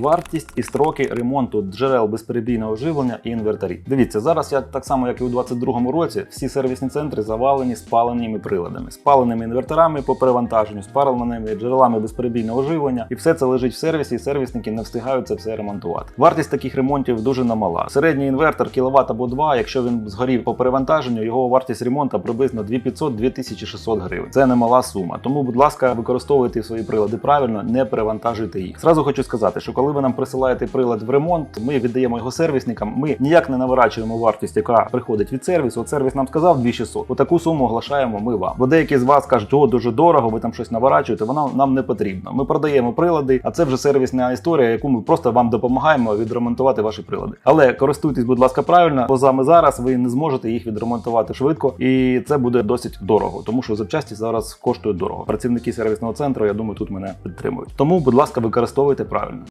Вартість і строки ремонту джерел безперебійного живлення і інвертарів. Дивіться, зараз як так само, як і у 2022 році, всі сервісні центри завалені спаленими приладами, спаленими інверторами по перевантаженню, спаленими джерелами безперебійного живлення, і все це лежить в сервісі, і сервісники не встигають це все ремонтувати. Вартість таких ремонтів дуже немала. Середній інвертор кіловат або 2, якщо він згорів по перевантаженню, його вартість ремонту приблизно 2500-2600 гривень. Це немала сума. Тому, будь ласка, використовуйте свої прилади правильно, не перевантажуйте їх. Зразу хочу сказати, що коли ви нам присилаєте прилад в ремонт, ми віддаємо його сервісникам. Ми ніяк не наворачуємо вартість, яка приходить від сервісу. От сервіс нам сказав 2600. Отаку суму оглашаємо ми вам. Бо деякі з вас кажуть, о, дуже дорого, ви там щось наворачуєте. Воно нам не потрібно. Ми продаємо прилади, а це вже сервісна історія, яку ми просто вам допомагаємо відремонтувати ваші прилади. Але користуйтесь, будь ласка, правильно, бо саме зараз ви не зможете їх відремонтувати швидко, і це буде досить дорого, тому що запчасті зараз коштують дорого. Працівники сервісного центру, я думаю, тут мене підтримують. Тому, будь ласка, використовуйте правильно.